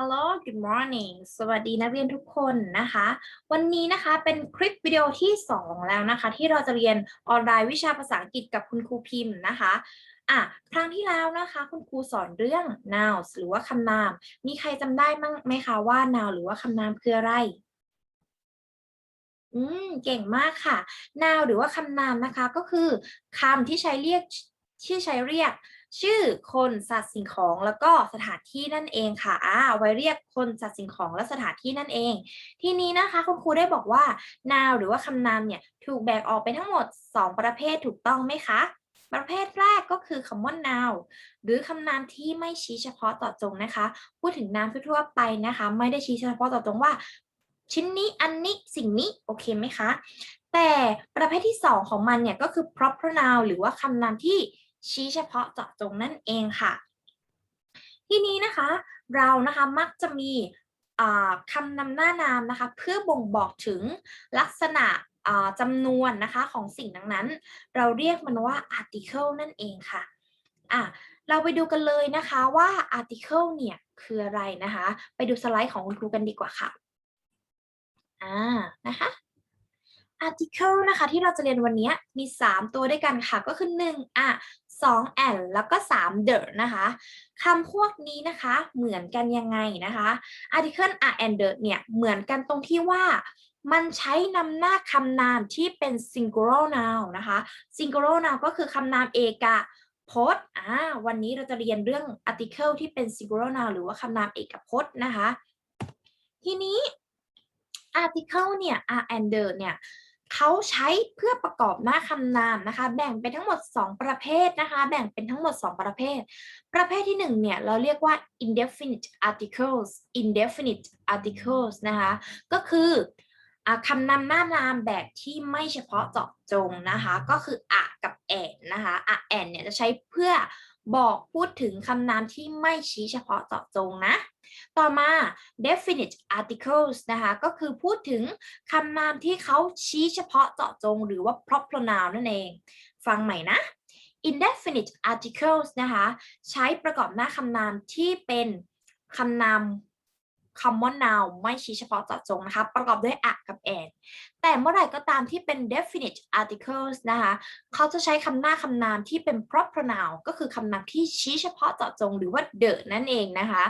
Hello good morning สวัสดีนักเรียนทุกคนนะคะ วันนี้นะคะเป็นคลิปวิดีโอที่ 2 แล้วนะคะ ที่เราจะเรียนออนไลน์วิชาภาษาอังกฤษกับคุณครูพิมพ์นะคะอะครั้งที่แล้วนะคะคุณครูสอนเรื่อง nouns หรือว่าคำนาม มีใครจำได้มั้งไหมคะว่า noun หรือว่าคำนามคืออะไรอืมเก่งมากค่ะ noun หรือว่าคำนามนะคะก็คือคำที่ใช้เรียกที่ใช้เรียก ชื่อคนสัตว์สิ่งของแล้วก็สถานที่นั่นเองค่ะอ่าไว้เรียกคนสัตว์สิ่งของและสถานที่นั่นเอง ทีนี้นะคะคุณครูได้บอกว่า noun หรือว่าคำนามเนี่ยถูกแบ่งออกเป็นทั้งหมด 2 ประเภทถูกต้องไหมคะ ประเภทแรกก็คือคำว่า noun หรือคำนามที่ไม่ชี้เฉพาะเจาะจงนะคะ พูดถึงนามทั่วไปนะคะ ไม่ได้ชี้เฉพาะเจาะจงว่า ชิ้นนี้อันนี้สิ่งนี้โอเคไหมคะแต่ประเภทที่ 2 ของมันเนี่ยก็คือ proper noun หรือว่าคำนามที่ ชี้เฉพาะเจาะจงนั่นเองค่ะ ทีนี้นะคะเรานะคะมักจะมีอ่าคำนำหน้านามนะคะ เพื่อบ่งบอกถึงลักษณะอ่าจำนวนนะคะของสิ่งนั้นเราเรียกมันว่า article นั่นเองค่ะอะ เราไปดูกันเลยนะคะว่า article เนี่ยคืออะไรนะคะ ไปดูสไลด์ของคุณครูกันดีกว่าค่ะอ่านะคะ article นะคะที่เราจะเรียนวันนี้มี 3 ตัวด้วยกันค่ะ ก็คือ 1 อะ 2 and แล้วก็ 3 the นะคะคำพวกนี้นะคะเหมือนกันยังไงนะคะ article a and the เนี่ยเหมือนกันตรงที่ว่ามันใช้นำหน้าคำนามที่เป็น singular noun นะคะ singular noun ก็คือคำนามเอกพจน์อ่าวันนี้เราจะเรียนเรื่อง article ที่เป็น singular noun หรือว่าคำนามเอกพจน์นะคะ ทีนี้ article เนี่ย are and the เนี่ย เขาใช้เพื่อประกอบหน้าคำนามนะคะ แบ่งเป็นทั้งหมด 2 ประเภทนะคะ แบ่งเป็นทั้งหมด 2 ประเภท ประเภทที่ 1 เนี่ยเราเรียกว่า indefinite articles indefinite articles นะคะ ก็คืออคำนำหน้านามแบบที่ไม่เฉพาะเจาะจงนะคะ ก็คืออะกับแอนนะคะอะแอนเนี่ยจะใช้เพื่อ บอกพูดถึงคำนามที่ไม่ชี้เฉพาะเจาะจงนะ ต่อมา definite articles นะคะก็คือพูดถึงคำนามที่เขาชี้เฉพาะเจาะจง หรือว่า proper noun นั่นเอง ฟังใหม่นะ indefinite articles นะคะ ใช้ประกอบหน้าคำนามที่เป็นคำนาม คำว่า noun ไม่ชี้เฉพาะเจาะจงนะคะ ประกอบด้วยอะกับแอนแต่เมื่อไหร่ก็ตามที่เป็น definite articles นะคะเขาจะใช้คำหน้าคำนามที่เป็น proper noun ก็คือคำนามที่ชี้เฉพาะเจาะจงหรือว่า the นั่นเองนะคะ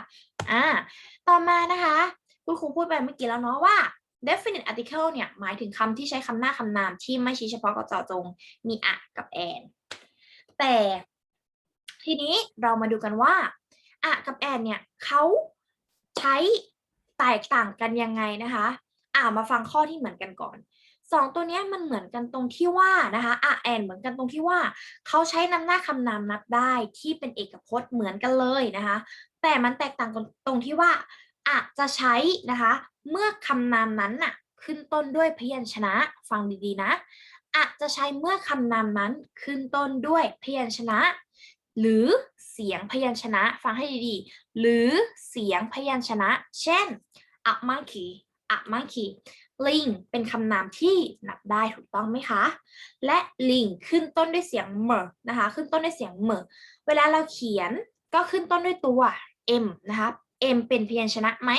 อ่าต่อมานะคะ คุณครูพูดไปเมื่อกี้แล้วเนาะว่า definite article เนี่ย หมายถึงคำที่ใช้คำหน้าคำนามที่ไม่ชี้เฉพาะกับเจาะจงมีอะกับแอนแต่ทีนี้เรามาดูกันว่าอะกับแอนเนี่ยเขาใช้ แตกต่างกันยังไงนะคะ อ่ามาฟังข้อที่เหมือนกันก่อนสองตัวเนี้ยมันเหมือนกันตรงที่ว่านะคะอะแอนเหมือนกันตรงที่ว่า เขาใช้นำหน้าคำนามนับได้ที่เป็นเอกพจน์เหมือนกันเลยนะคะ แต่มันแตกต่างกันตรงที่ว่าอะจะใช้นะคะ เมื่อคำนามนั้นน่ะขึ้นต้นด้วยพยัญชนะฟังดีๆนะอะจะใช้เมื่อคำนามนั้นขึ้นต้นด้วยพยัญชนะ หรือเสียงพยัญชนะ ฟังให้ดีๆ หรือเสียงพยัญชนะ เช่น a monkey a monkey ลิงเป็นคำนามที่นับได้ถูกต้องไหมคะ และลิงขึ้นต้นด้วยเสียงเมอนะคะ ขึ้นต้นด้วยเสียงเมอเวลาเราเขียนก็ขึ้นต้นด้วยตัว m นะคะ m เป็นพยัญชนะไหม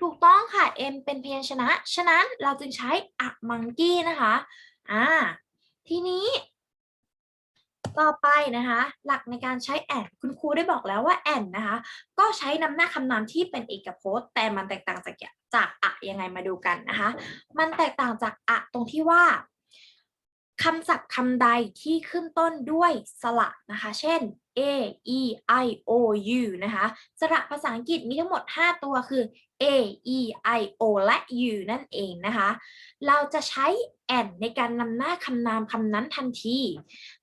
ถูกต้องค่ะ m เป็นพยัญชนะ ฉะนั้นเราจึงใช้ a monkey นะคะ อ่า ทีนี้ ต่อไปนะคะ หลักในการใช้แอนคุณครูได้บอกแล้วว่าแอนนะคะ ก็ใช้นำหน้าคำนามที่เป็นเอกพจน์ แต่มันแตกต่างจากจากอะยังไงมาดูกันนะคะ มันแตกต่างจากอะตรงที่ว่าคำศัพท์คำใดที่ขึ้นต้นด้วยสระนะคะ เช่น a e i o u นะคะ สระภาษาอังกฤษมีทั้งหมด 5 ตัวคือ a e i o และ u นั่นเองนะคะ เราจะใช้ and ในการนำหน้าคำนามคำนั้นทันที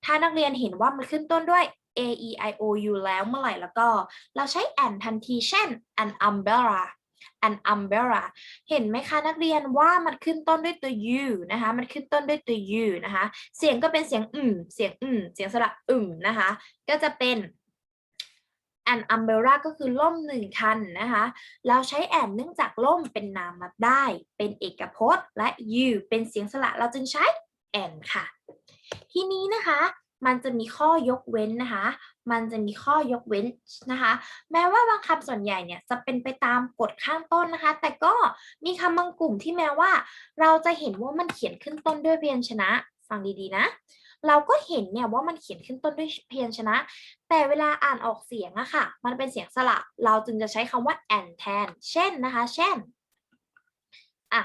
ถ้านักเรียนเห็นว่ามันขึ้นต้นด้วย a e i o u แล้วเมื่อไหร่แล้วก็ เราใช้ and ทันที เช่น an umbrella an umbrella เห็นไหมคะนักเรียนว่ามันขึ้นต้นด้วยตัว u นะคะ มันขึ้นต้นด้วยตัว u นะคะ เสียงก็เป็นเสียงอืมเสียงอืมเสียงสระอึมนะคะ ก็จะเป็น an umbrella ก็คือล่มหนึ่งคันนะคะ เราใช้ and เนื่องจากล่มเป็นนามนับได้ เป็นเอกพจน์ และ u เป็นเสียงสระเราจึงใช้ and ค่ะ ทีนี้นะคะ มันจะมีข้อยกเว้นนะคะ มันจะมีข้อยกเว้นนะคะ แม้ว่าบางคำส่วนใหญ่เนี่ยจะเป็นไปตามกฎข้างต้นนะคะ แต่ก็มีคำบางกลุ่มที่แม้ว่า เราจะเห็นว่ามันเขียนขึ้นต้นด้วยพยัญชนะ ฟังดีๆนะ เราก็เห็นเนี่ยว่ามันเขียนขึ้นต้นด้วยพยัญชนะ แต่เวลาอ่านออกเสียงอะค่ะ มันเป็นเสียงสระ เราจึงจะใช้คำว่า and แทน เช่นนะคะ เช่นอะ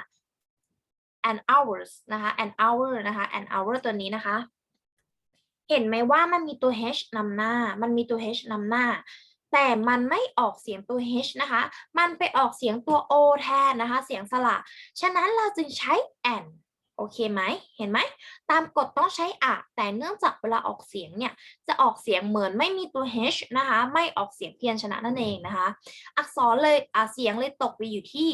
an hours นะคะ an hour นะคะ an hour ตัวนี้นะคะ เห็นไหมว่ามันมีตัว h นำหน้า มันมีตัว h นำหน้า แต่มันไม่ออกเสียงตัว h นะคะ มันไปออกเสียงตัว o แทนนะคะ เสียงสระ ฉะนั้นเราจึงใช้ an โอเคไหม เห็นไหม ตามกฎต้องใช้อะ แต่เนื่องจากเวลาออกเสียงเนี่ย จะออกเสียงเหมือนไม่มีตัว h นะคะ ไม่ออกเสียงเพียญชนะนั่นเองนะคะ อักษรเลยอะเสียงเลยตกไปอยู่ที่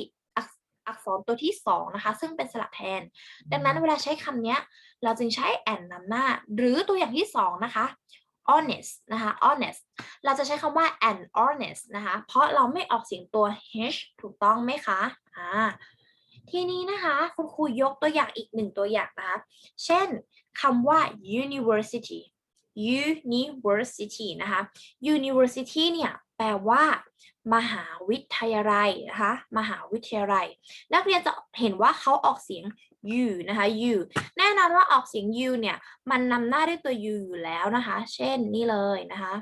อักษรตัวที่สองนะคะ ซึ่งเป็นสระแทน ดังนั้นเวลาใช้คำเนี้ย เราจึงใช้ and นำหน้า หรือตัวอย่างที่สองนะคะ honest นะคะ honest เราจะใช้คำว่า and honest นะคะ เพราะเราไม่ออกเสียงตัว h ถูกต้องไหมคะอ่าทีนี้นะคะคุณครูยกตัวอย่างอีกหนึ่งตัวอย่างนะคะ เช่นคำว่า university university นะคะ university เนี่ยแปลว่า มหาวิทยาลัยนะคะ มหาวิทยาลัย นักเรียนจะเห็นว่าเขาออกเสียง u นะคะ u แน่นอนว่าออกเสียง u เนี่ย มันนำหน้าด้วยตัว u อยู่แล้วนะคะ เช่นนี่เลยนะคะ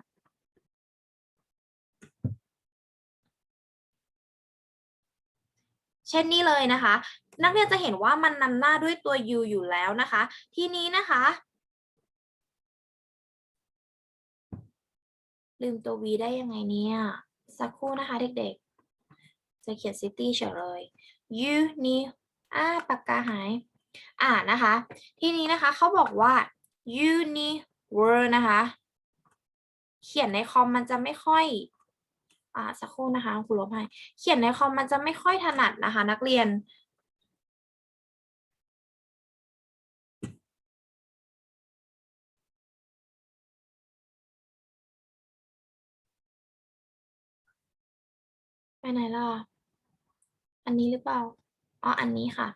เช่นนี้เลยนะคะ นักเรียนจะเห็นว่ามันนำหน้าด้วยตัว u อยู่แล้วนะคะ ทีนี้นะคะ ลืมตัว v ได้ยังไงเนี่ย สักครู่นะคะเด็กๆ จะเขียน city เฉยเลย u นี่ อ่าปากกาหาย อ่านะคะ ทีนี้นะคะเขาบอกว่า universe นะคะ เขียนในคอมมันจะไม่ค่อย อ่าสักครู่นะคะคุณลบให้เขียนในคอมมันจะไม่ค่อยถนัดนะคะ นักเรียนไปไหนล่ะ อันนี้หรือเปล่า อ๋ออันนี้ค่ะ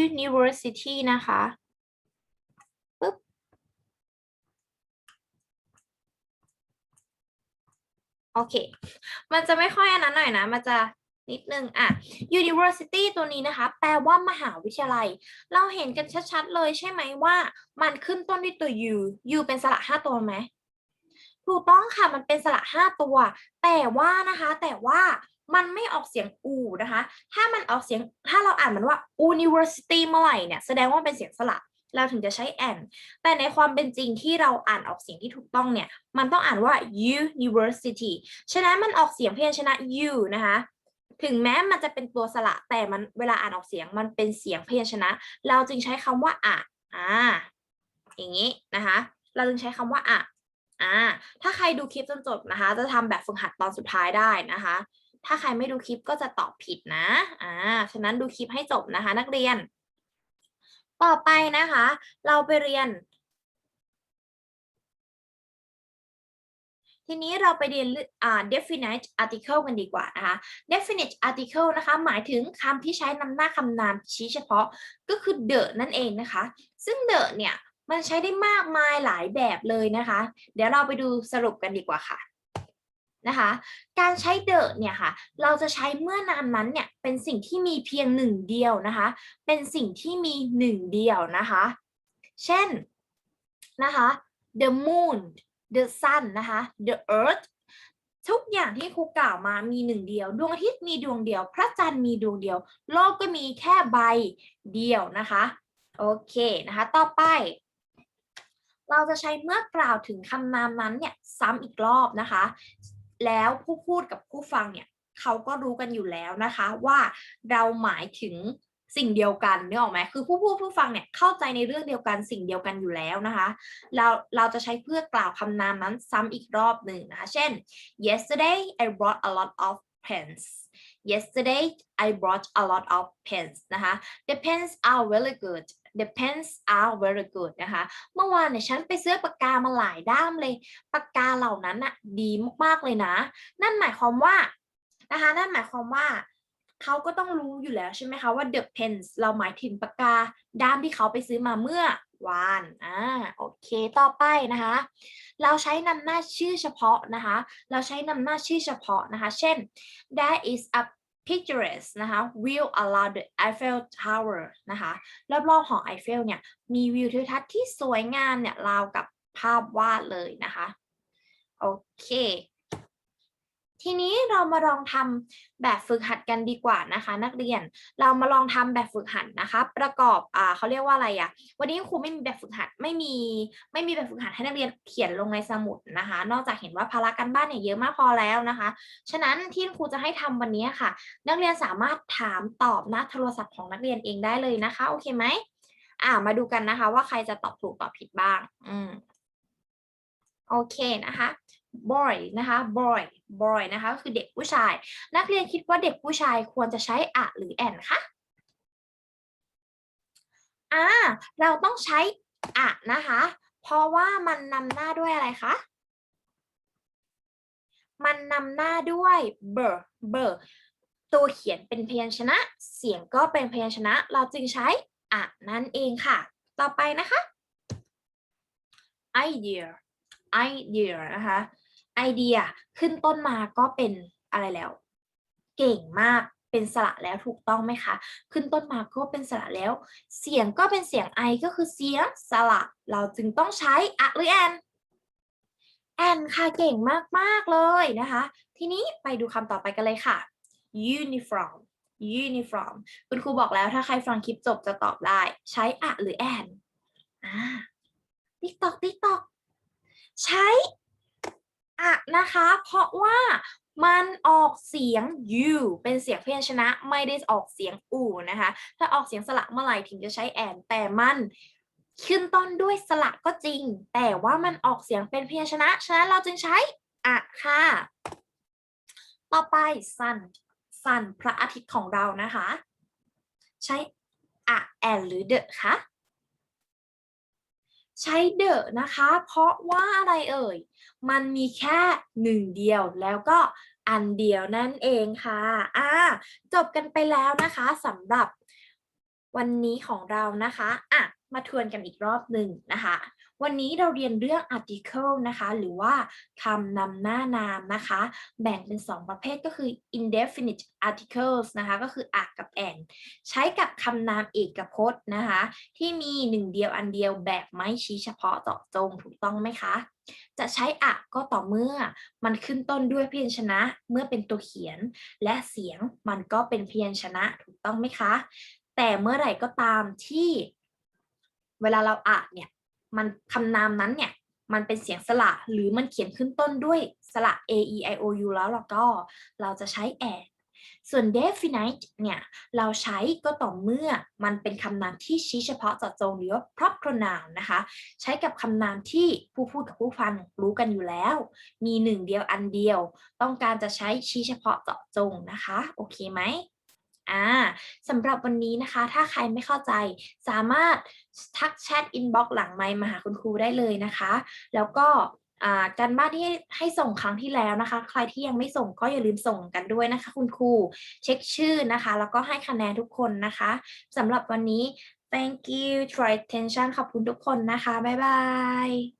university นะคะปึ๊บโอเค มันจะไม่ค่อยอันนั้นหน่อยนะ มันจะนิดนึงอะ university ตัวนี้นะคะ แปลว่ามหาวิทยาลัย เราเห็นกันชัดๆเลยใช่ไหมว่า มันขึ้นต้นด้วยตัว u u เป็นสระห้าตัวไหมถูกต้องค่ะ มันเป็นสระห้าตัว แต่ว่านะคะ แต่ว่า มันไม่ออกเสียงอูนะคะ ถ้ามันออกเสียงถ้าเราอ่านมันว่า university เมื่อไหร่เนี่ยแสดงว่าเป็นเสียงสระเราถึงจะใช้ and แต่ในความเป็นจริงที่เราอ่านออกเสียงที่ถูกต้องเนี่ย มันต้องอ่านว่า university ฉะนั้นมันออกเสียงพยัญชนะ u นะคะ ถึงแม้มันจะเป็นตัวสระแต่มันเวลาอ่านออกเสียงมันเป็นเสียงพยัญชนะ เราจึงใช้คำว่าอะอ่าอย่างนี้นะคะ เราจึงใช้คำว่าอะอ่าถ้าใครดูคลิปจนจบนะคะ จะทำแบบฝึกหัดตอนสุดท้ายได้นะคะ ถ้าใครไม่ดูคลิปก็จะตอบผิดนะอ่าฉะนั้นดูคลิปให้จบนะคะ นักเรียน ต่อไปนะคะ เราไปเรียน ทีนี้เราไปเรียนอ่า definite article กันดีกว่านะคะ definite article นะคะ หมายถึงคำที่ใช้นำหน้าคำนามชี้เฉพาะก็คือ the นั่นเองนะคะ ซึ่ง the เนี่ยมันใช้ได้มากมายหลายแบบเลยนะคะ เดี๋ยวเราไปดูสรุปกันดีกว่าค่ะ นะคะ การใช้ the เนี่ยค่ะ เราจะใช้เมื่อนามนั้นเนี่ยเป็นสิ่งที่มีเพียงหนึ่งเดียวนะคะ เป็นสิ่งที่มีหนึ่งเดียวนะคะ เช่นนะคะ the moon the sun นะคะ the earth ทุกอย่างที่ครูกล่าวมามีหนึ่งเดียว ดวงอาทิตย์มีดวงเดียว พระจันทร์มีดวงเดียว โลกก็มีแค่ใบเดียวนะคะ โอเคนะคะ ต่อไป เราจะใช้เมื่อกล่าวถึงคำนามนั้นเนี่ยซ้ำอีกรอบนะคะ แล้วผู้พูดกับผู้ฟังเนี่ยเขาก็รู้กันอยู่แล้วนะคะ ว่าเราหมายถึงสิ่งเดียวกันนึกออกไหมคือผู้พูดผู้ฟังเนี่ยเข้าใจในเรื่องเดียวกันสิ่งเดียวกันอยู่แล้วนะคะ เราเราจะใช้เพื่อกล่าวคำนามนั้นซ้ำอีกรอบหนึ่งนะคะ chen yesterday I brought a lot of pens yesterday I brought a lot of pens นะคะ the pens are very good the pens are very good นะคะ เมื่อวานเนี่ยฉันไปซื้อปากกามาหลายด้ามเลย ปากกาเหล่านั้นน่ะดีมากๆเลยนะ นั่นหมายความว่านะคะ นั่นหมายความว่าเขาก็ต้องรู้อยู่แล้วใช่ไหมคะว่า the pens เราหมายถึงปากกาด้ามที่เขาไปซื้อมาเมื่อ one อ่าโอเค ต่อไปนะคะ เราใช้นำหน้าชื่อเฉพาะนะคะ เราใช้นำหน้าชื่อเฉพาะนะคะ เช่น there is a picturesque นะคะ view around the Eiffel Tower นะคะรอบๆหอไอเฟลเนี่ยมีวิวทิวทัศน์ที่สวยงามเนี่ยราวกับภาพวาดเลยนะคะ โอเค ทีนี้เรามาลองทำแบบฝึกหัดกันดีกว่านะคะ นักเรียนเรามาลองทำแบบฝึกหัดนะคะ ประกอบอ่าเขาเรียกว่าอะไรอะวันนี้ครูไม่มีแบบฝึกหัดไม่มีไม่มีแบบฝึกหัดให้นักเรียนเขียนลงในสมุดนะคะ นอกจากเห็นว่าภาระการบ้านเนี่ยเยอะมากพอแล้วนะคะ ฉะนั้นที่ครูจะให้ทำวันนี้ค่ะ นักเรียนสามารถถามตอบหน้าโทรศัพท์ของนักเรียนเองได้เลยนะคะโอเคไหมอ่ามาดูกันนะคะ ว่าใครจะตอบถูกตอบผิดบ้าง อืมโอเคนะคะ boy นะคะ boy boy นะคะก็คือเด็กผู้ชาย นักเรียนคิดว่าเด็กผู้ชายควรจะใช้อะหรือแอนคะอ่าเราต้องใช้อะนะคะ เพราะว่ามันนำหน้าด้วยอะไรคะมันนำหน้าด้วยเบอร์เบอร์ตัวเขียนเป็นพยัญชนะ เสียงก็เป็นพยัญชนะ เราจึงใช้อะนั่นเองค่ะ ต่อไปนะคะ idea idea นะคะ idea ขึ้นต้นมาก็เป็นอะไรแล้ว เก่งมากเป็นสระแล้วถูกต้องไหมคะ ขึ้นต้นมาก็เป็นสระแล้ว เสียงก็เป็นเสียง i ก็คือเสียงสระเราจึงต้องใช้อะหรือแอนแอนค่ะเก่งมาก ๆ เลยนะคะ ทีนี้ไปดูคำต่อไปกันเลยค่ะ uniform uniform คุณครูบอกแล้วถ้าใครฟังคลิปจบจะตอบได้ ใช้อะหรือแอนอ่าติ๊กตอกติ๊กตอก ใช้อะนะคะ เพราะว่ามันออกเสียง u เป็นเสียงพยัญชนะไม่ได้ออกเสียงอูนะคะ ถ้าออกเสียงสระเมื่อไหร่ถึงจะใช้แอนแต่มันขึ้นต้นด้วยสระก็จริง แต่ว่ามันออกเสียงเป็นพยัญชนะ ฉะนั้นเราจึงใช้อะค่ะ ต่อไป sun sun พระอาทิตย์ของเรานะคะ ใช้อะแอนหรือเดอะคะ ใช้เดอะนะคะ เพราะว่าอะไรเอ่ย มันมีแค่หนึ่งเดียวแล้วก็อันเดียวนั่นเองค่ะอ่าจบกันไปแล้วนะคะสำหรับวันนี้ของเรานะคะอะมาทวนกันอีกรอบหนึ่งนะคะ วันนี้เราเรียนเรื่อง article นะคะ หรือว่าคำนำหน้านามนะคะ แบ่งเป็น 2 ประเภทก็คือ indefinite articles นะคะ ก็คืออะกับแอนใช้กับคำนามเอกพจน์นะคะ ที่มีหนึ่งเดียวอันเดียวแบบไม่ชี้เฉพาะเจาะจงถูกต้องไหมคะ จะใช้อะก็ต่อเมื่อมันขึ้นต้นด้วยพยัญชนะเมื่อเป็นตัวเขียน และเสียงมันก็เป็นพยัญชนะถูกต้องไหมคะ แต่เมื่อไหร่ก็ตามที่เวลาเราอ่านเนี่ย มันคำนามนั้นเนี่ยมันเป็นเสียงสระหรือมันเขียนขึ้นต้นด้วยสระ a e i o u แล้วเราก็เราจะใช้ and ส่วน definite เนี่ยเราใช้ก็ต่อเมื่อมันเป็นคำนามที่ชี้เฉพาะเจาะจงหรือว่า proper noun นะคะ ใช้กับคำนามที่ผู้พูดกับผู้ฟังรู้กันอยู่แล้ว มีหนึ่งเดียวอันเดียว ต้องการจะใช้ชี้เฉพาะเจาะจงนะคะ โอเคไหม อ่าสำหรับวันนี้นะคะ ถ้าใครไม่เข้าใจสามารถทักแชทอินบ็อกซ์หลังไมค์มาหาคุณครูได้เลยนะคะ แล้วก็การบ้านที่ให้ส่งครั้งที่แล้วนะคะ ใครที่ยังไม่ส่งก็อย่าลืมส่งกันด้วยนะคะ คุณครูเช็คชื่อนะคะ แล้วก็ให้คะแนนทุกคนนะคะสำหรับวันนี้ thank you for attention ขอบคุณทุกคนนะคะ บ๊ายบาย